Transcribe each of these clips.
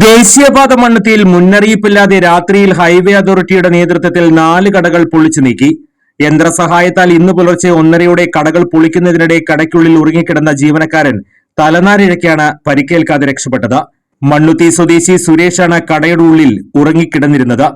ദേശീയപാത മണ്ണത്തിയിൽ മുന്നറിയിപ്പില്ലാതെ രാത്രിയിൽ ഹൈവേ അതോറിറ്റിയുടെ നേതൃത്വത്തിൽ നാല് കടകൾ പൊളിച്ചു നീക്കി. യന്ത്രസഹായത്താൽ ഇന്ന് പുലർച്ചെ ഒന്നരയോടെ കടകൾ പൊളിക്കുന്നതിനിടെ കടയ്ക്കുള്ളിൽ ഉറങ്ങിക്കിടന്ന ജീവനക്കാരൻ തലനാരിഴയ്ക്കാണ് പരിക്കേൽക്കാതെ രക്ഷപ്പെട്ടത്. മണ്ണുത്തി സ്വദേശി സുരേഷാണ് കടയുടെ ഉള്ളിൽ ഉറങ്ങിക്കിടന്നിരുന്നത്.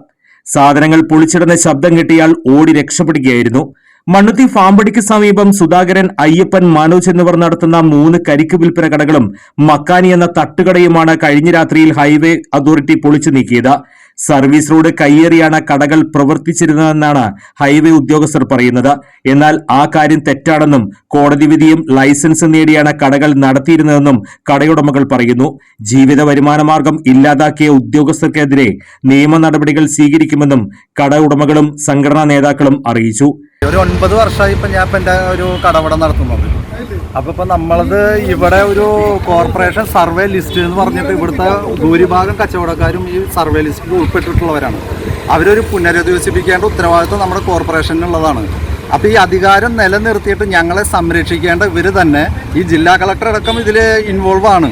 സാധനങ്ങൾ പൊളിച്ചിടുന്ന ശബ്ദം കിട്ടിയാൽ ഓടി രക്ഷപ്പെടുകയായിരുന്നു. മണ്ണുത്തി ഫാമ്പടിക്ക് സമീപം സുധാകരൻ അയ്യപ്പൻ മനോജ് എന്നിവർ നടത്തുന്ന മൂന്ന് കരിക്ക് വിൽപ്പന കടകളും മക്കാനി എന്ന തട്ടുകടയുമാണ് കഴിഞ്ഞ രാത്രിയിൽ ഹൈവേ അതോറിറ്റി പൊളിച്ചു നീക്കിയത്. സർവീസ് റോഡ് കയ്യേറിയാണ് കടകൾ പ്രവർത്തിച്ചിരുന്നതെന്നാണ് ഹൈവേ ഉദ്യോഗസ്ഥർ പറയുന്നത്. എന്നാൽ ആ കാര്യം തെറ്റാണെന്നും കോടതി വിധിയും ലൈസൻസ് നേടിയാണ് കടകൾ നടത്തിയിരുന്നതെന്നും കടയുടമകൾ പറയുന്നു. ജീവിത വരുമാന മാർഗം ഇല്ലാതാക്കിയ ഉദ്യോഗസ്ഥർക്കെതിരെ നിയമ നടപടികൾ സ്വീകരിക്കുമെന്നും കട ഉടമകളും സംഘടനാ നേതാക്കളും അറിയിച്ചു. ഒരു ഒൻപത് വർഷമായി ഇപ്പം ഞാൻ ഇപ്പം എന്റെ ഒരു കടവടം നടത്തുന്നത്. അപ്പോൾ ഇപ്പം നമ്മളത് ഇവിടെ ഒരു കോർപ്പറേഷൻ സർവേ ലിസ്റ്റ് എന്ന് പറഞ്ഞിട്ട് ഇവിടുത്തെ ഭൂരിഭാഗം കച്ചവടക്കാരും ഈ സർവേ ലിസ്റ്റിൽ ഉൾപ്പെട്ടിട്ടുള്ളവരാണ്. അവരൊരു പുനരധിവസിപ്പിക്കേണ്ട ഉത്തരവാദിത്വം നമ്മുടെ കോർപ്പറേഷനുള്ളതാണ് അപ്പോൾ ഈ അധികാരം നിലനിർത്തിയിട്ട് ഞങ്ങളെ സംരക്ഷിക്കേണ്ട ഇവർ തന്നെ ഈ ജില്ലാ കളക്ടർ അടക്കം ഇതിൽ ഇൻവോൾവ് ആണ്.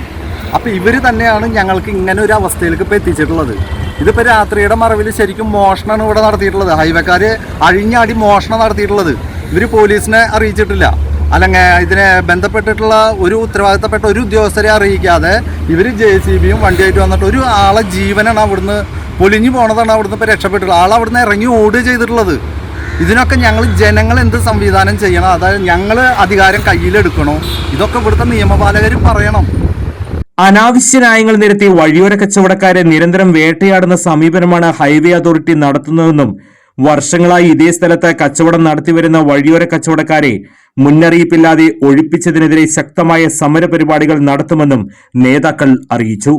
അപ്പോൾ ഇവർ തന്നെയാണ് ഞങ്ങൾക്ക് ഇങ്ങനെ ഒരു അവസ്ഥയിലേക്ക് ഇപ്പോൾ എത്തിച്ചിട്ടുള്ളത്. ഇതിപ്പോൾ രാത്രിയുടെ മറവിൽ ശരിക്കും മോഷണമാണ് ഇവിടെ നടത്തിയിട്ടുള്ളത്. ഹൈവേക്കാർ അഴിഞ്ഞാടി മോഷണം നടത്തിയിട്ടുള്ളത്. ഇവർ പോലീസിനെ അറിയിച്ചിട്ടില്ല. അല്ലെങ്കിൽ ഇതിനെ ബന്ധപ്പെട്ടിട്ടുള്ള ഒരു ഉത്തരവാദിത്തപ്പെട്ട ഒരു ഉദ്യോഗസ്ഥരെ അറിയിക്കാതെ ഇവർ ജെ സി ബിയും വണ്ടിയായിട്ട് വന്നിട്ട് ഒരു ആളെ ജീവനാണ് അവിടുന്ന് പൊലിഞ്ഞു പോണതാണ് അവിടുന്ന് ഇപ്പോൾ രക്ഷപ്പെട്ടിട്ടുള്ളത്. ആൾ അവിടുന്ന് ഇറങ്ങി ഓട് ചെയ്തിട്ടുള്ളത്. ഇതിനൊക്കെ ഞങ്ങൾ ജനങ്ങൾ എന്ത് സംവിധാനം ചെയ്യണം? അതായത് ഞങ്ങൾ അധികാരം കയ്യിലെടുക്കണോ? ഇതൊക്കെ ഇവിടുത്തെ നിയമപാലകർ പറയണം. അനാവശ്യ ന്യായങ്ങൾ നിരത്തി വഴിയോര കച്ചവടക്കാരെ നിരന്തരം വേട്ടയാടുന്ന സമീപനമാണ് ഹൈവേ അതോറിറ്റി നടത്തുന്നതെന്നും വർഷങ്ങളായി ഇതേ സ്ഥലത്ത് കച്ചവടം നടത്തിവരുന്ന വഴിയോര കച്ചവടക്കാരെ മുന്നറിയിപ്പില്ലാതെ ഒഴിപ്പിച്ചതിനെതിരെ ശക്തമായ സമരപരിപാടികൾ നടത്തുമെന്നും നേതാക്കൾ അറിയിച്ചു.